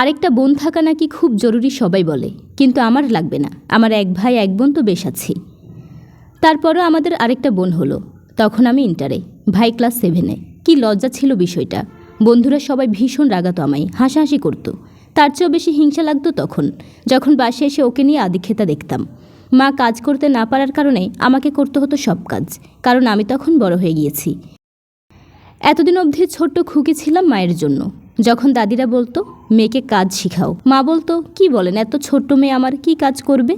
আরেকটা বোন থাকা নাকি খুব জরুরি সবাই বলে, কিন্তু আমার লাগবে না। আমার এক ভাই, এক বোন তো বেশ আছি। তারপরও আমাদের আরেকটা বোন হলো। তখন আমি ইন্টারে ভাই ক্লাস সেভেনে কি লজ্জা ছিল বিষয়টা। বন্ধুরা সবাই ভীষণ রাগাতো আমায়, হাসাহাসি করতো। তার চেয়েও বেশি হিংসা লাগতো তখন, যখন বাসে এসে ওকে নিয়ে আদিক্ষেতা দেখতাম। মা কাজ করতে না পারার কারণে আমাকে করতে হতো সব কাজ, কারণ আমি তখন বড় হয়ে গিয়েছি। এতদিন অবধি ছোট্ট খুকি ছিলাম মায়ের জন্য। যখন দাদিরা বলতো, মেয়েকে কাজ শিখাও। মা বলতো, কি বলেন, এত ছোট্ট মেয়ে আমার কি কাজ করবে?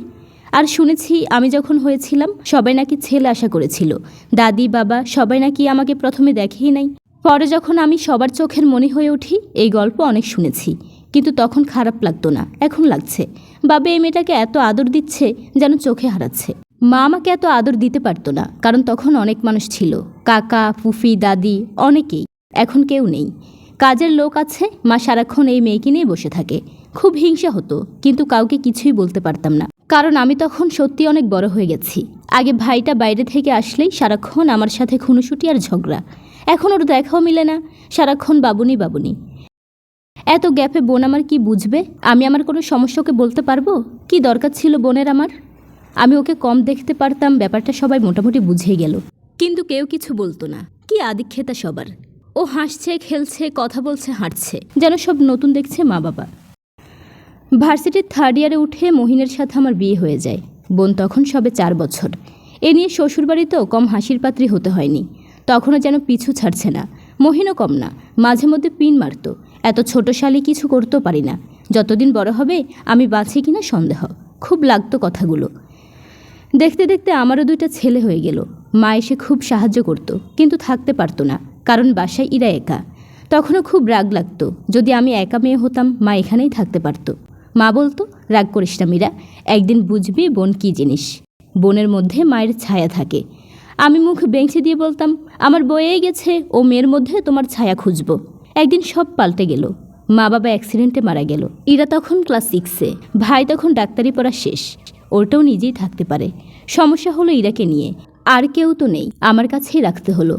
আর শুনেছি, আমি যখন হয়েছিলাম, সবাই নাকি ছেলে আশা করেছিল। দাদি, বাবা সবাই নাকি আমাকে প্রথমে দেখেই নাই। পরে যখন আমি সবার চোখের মনে হয়ে উঠি, এই গল্প অনেক শুনেছি। কিন্তু তখন খারাপ লাগতো না, এখন লাগছে। বাবা এই মেয়েটাকে এত আদর দিচ্ছে, যেন চোখে হারাচ্ছে। মা আমাকে এত আদর দিতে পারতো না, কারণ তখন অনেক মানুষ ছিল। কাকা, ফুফি, দাদি, অনেকেই। এখন কেউ নেই। কাজের লোক আছে, মা সারাক্ষণ এই মেয়েকে নিয়ে বসে থাকে। খুব হিংসা হতো, কিন্তু কাউকে কিছুই বলতে পারতাম না। কারণ আমি তখন সত্যি অনেক বড় হয়ে গেছি। আগে ভাইটা বাইরে থেকে আসলেই সারাক্ষণ আমার সাথে খুনুসুটি আর ঝগড়া। এখন ওর দেখাও মিলে না, সারাক্ষণ বাবুনি বাবুনি। এত গ্যাপে বোন আমার কি বুঝবে? আমি আমার কোনো সমস্যা ওকে বলতে পারব? কি দরকার ছিল বোনের আমার? আমি ওকে কম দেখতে পারতাম, ব্যাপারটা সবাই মোটামুটি বুঝেই গেল। কিন্তু কেউ কিছু বলতো না। কি আদিক্ষেতা সবার। ও হাসছে, খেলছে, কথা বলছে, হাঁটছে, যেন সব নতুন দেখছে মা বাবা। ভার্সিটির থার্ড ইয়ারে উঠে মহিনের সাথে আমার বিয়ে হয়ে যায়। বোন তখন সবে চার বছর। এ নিয়ে শ্বশুরবাড়িতেও কম হাসির পাত্রী হতে হয়নি। তখনও যেন পিছু ছাড়ছে না। মহিনও কম না। মাঝে মধ্যে পিন মারতো। এত ছোট শালি কিছু করতেও পারি না। যতদিন বড় হবে, আমি বাঁচি কিনা সন্দেহ। খুব লাগতো কথাগুলো। দেখতে দেখতে আমারও দুইটা ছেলে হয়ে গেল। মা এসে খুব সাহায্য করতো, কিন্তু থাকতে পারতো না। কারণ বাসায় ইরা একা। তখনও খুব রাগ লাগতো, যদি আমি একা মেয়ে হতাম, মা এখানেই থাকতে পারতো। মা বলতো, রাগ করিস না মীরা, একদিন বুঝবি বোন কী জিনিস। বোনের মধ্যে মায়ের ছায়া থাকে। আমি মুখ বেঞ্চে দিয়ে বলতাম, আমার বয়েই গেছে, ও মেয়ের মধ্যে তোমার ছায়া খুঁজবো। একদিন সব পাল্টে গেল। মা বাবা অ্যাক্সিডেন্টে মারা গেল। ইরা তখন ক্লাস সিক্সে ভাই তখন ডাক্তারি পড়া শেষ। ওটাও নিজেই থাকতে পারে। সমস্যা হলো ইরাকে নিয়ে। আর কেউ তো নেই। আমার কাছেই রাখতে হলো।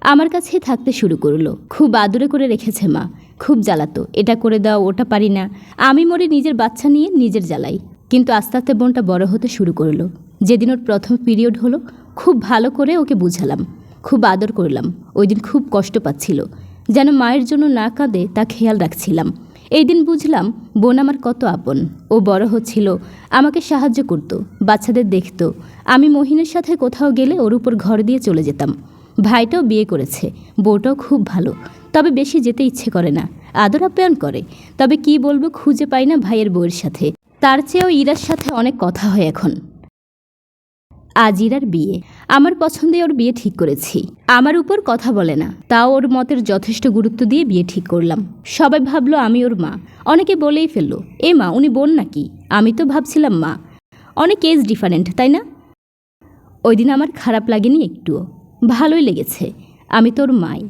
আমার কাছেই থাকতে শুরু করল। খুব আদরে করে রেখেছে মা। খুব জ্বালাতো। এটা করে দাও, ওটা পারি না। আমি মরে নিজের বাচ্চা নিয়ে নিজের জ্বালাই। কিন্তু আস্তে আস্তে বোনটা বড় হতে শুরু করল। যেদিন ওর প্রথম পিরিয়ড হলো, খুব ভালো করে ওকে বুঝালাম। খুব আদর করলাম। ওই দিন খুব কষ্ট পাচ্ছিল। যেন মায়ের জন্য না কাঁদে, তা খেয়াল রাখছিলাম। এই দিন বুঝলাম, বোন আমার কত আপন। ও বড় হচ্ছিল, আমাকে সাহায্য করতো, বাচ্চাদের দেখত। আমি মহিনের সাথে কোথাও গেলে ওর উপর ঘর দিয়ে চলে যেতাম। ভাইটাও বিয়ে করেছে, বউটাও খুব ভালো। তবে বেশি যেতে ইচ্ছে করে না, আদর আপ্যায়ন করে। তবে কি বলব খুঁজে পাই না ভাইয়ের বউয়ের সাথে। তার চেয়েও ইরার সাথে অনেক কথা হয় এখন। আজ ইরার বিয়ে। আমার পছন্দে ওর বিয়ে ঠিক করেছি। আমার উপর কথা বলে না। তাও ওর মতের যথেষ্ট গুরুত্ব দিয়ে বিয়ে ঠিক করলাম। সবাই ভাবলো আমি ওর মা। অনেকে বলেই ফেলল, এ মা, উনি বোন নাকি? আমি তো ভাবছিলাম মা। অনেক এজ ডিফারেন্ট তাই না? ওই দিন আমার খারাপ লাগেনি একটুও। ভালোই লেগেছে, আমি তোর মাই।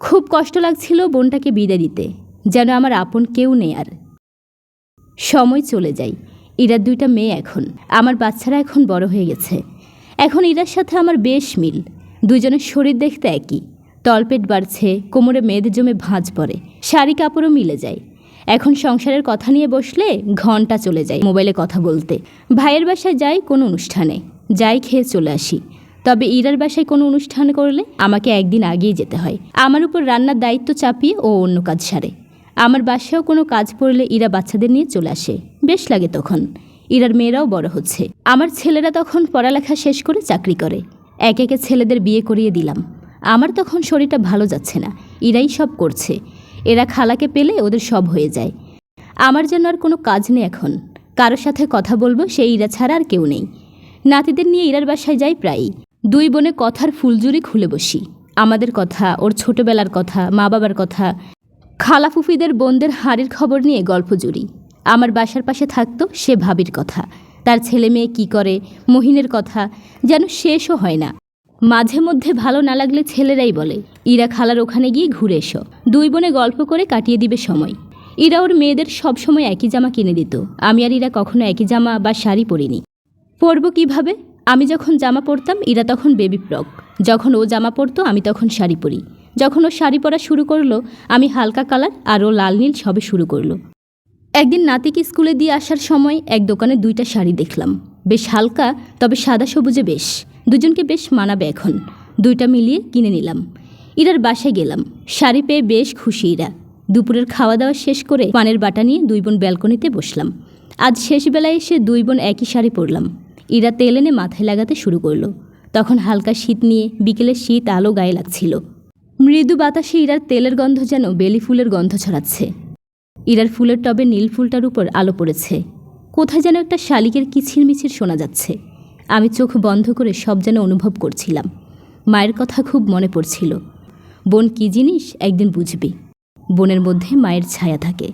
খুব কষ্ট লাগছিল বোনটাকে বিদায় দিতে, যেন আমার আপন কেউ নেই আর। সময় চলে যায়, ইরার দুইটা মেয়ে এখন, আমার বাচ্চারা এখন বড় হয়ে গেছে। এখন ইরার সাথে আমার বেশ মিল, দুজনের শরীর দেখতে একই, তলপেট বাড়ছে, কোমরে মেয়েদের জমে ভাঁজ পড়ে, শাড়ি কাপড়ও মিলে যায়। এখন সংসারের কথা নিয়ে বসলে ঘণ্টা চলে যায় মোবাইলে কথা বলতে। ভাইয়ের বাসায় যাই কোনো অনুষ্ঠানে, যাই খেয়ে চলে আসি তবে ইরার বাসায় কোনো অনুষ্ঠান করলে আমাকে একদিন আগেই যেতে হয়। আমার উপর রান্নার দায়িত্ব চাপিয়ে ও অন্য কাজ সারে। আমার বাসায়ও কোনো কাজ পড়লে ইরা বাচ্চাদের নিয়ে চলে আসে। বেশ লাগে তখন। ইরার মেয়েরাও বড় হচ্ছে। আমার ছেলেরা তখন পড়ালেখা শেষ করে চাকরি করে। এক একে ছেলেদের বিয়ে করিয়ে দিলাম। আমার তখন শরীরটা ভালো যাচ্ছে না। ইরাই সব করছে। এরা খালাকে পেলে ওদের সব হয়ে যায়। আমার জন্য আর কোনো কাজ নেই এখন। কারোর সাথে কথা বলব সেই ইরা ছাড়া আর কেউ নেই। নাতিদের নিয়ে ইরার বাসায় যাই প্রায়ই। দুই বোনে কথার ফুলজুরি খুলে বসি। আমাদের কথা, ওর ছোটবেলার কথা মা বাবার কথা খালাফুফিদের বোনদের হাড়ের খবর নিয়ে গল্প জুড়ি। আমার বাসার পাশে থাকতো সে ভাবির কথা। তার ছেলে মেয়ে কী করে, মহিনের কথা, যেন শেষও হয় না। মাঝে মধ্যে ভালো না লাগলে ছেলেরাই বলে, ইরা খালার ওখানে গিয়ে ঘুরে এসো। দুই বোনে গল্প করে কাটিয়ে দিবে সময়। ইরা ওর মেয়েদের সব সময় একই জামা কিনে দিত। আমি আর ইরা কখনো একই জামা বা শাড়ি পরিনি। পরবো কীভাবে? আমি যখন জামা পরতাম, ইরা তখন বেবি ফ্রক। যখন ও জামা পরতো, আমি তখন শাড়ি পরি। যখন ও শাড়ি পরা শুরু করল, আমি হালকা কালার আর ও লাল নীল সবে শুরু করল। একদিন নাতিকে স্কুলে দিয়ে আসার সময় এক দোকানে দুইটা শাড়ি দেখলাম। বেশ হালকা, তবে সাদা সবুজে বেশ। দুজনকে বেশ মানাবে এখন। দুইটা মিলিয়ে কিনে নিলাম। ইরার বাসায় গেলাম। শাড়ি পেয়ে বেশ খুশি ইরা। দুপুরের খাওয়া দাওয়া শেষ করে পানের বাটা নিয়ে দুই বোন ব্যালকনিতে বসলাম। আজ শেষ বেলায় এসে দুই বোন একই শাড়ি পরলাম। ইরা তেল এনে মাথায় লাগাতে শুরু করল। তখন হালকা শীত নিয়ে বিকেলের শীত আলো গায়ে লাগছিল। মৃদু বাতাসে ইরার তেলের গন্ধ যেন বেলি ফুলের গন্ধ ছড়াচ্ছে। ইরার ফুলের টবে নীল ফুলটার উপর আলো পড়েছে। কোথায় যেন একটা শালিকের কিছির মিছির শোনা যাচ্ছে। আমি চোখ বন্ধ করে সব যেন অনুভব করছিলাম। মায়ের কথা খুব মনে পড়ছিল। বোন কী জিনিস? একদিন বুঝবি। বোনের মধ্যে মায়ের ছায়া থাকে।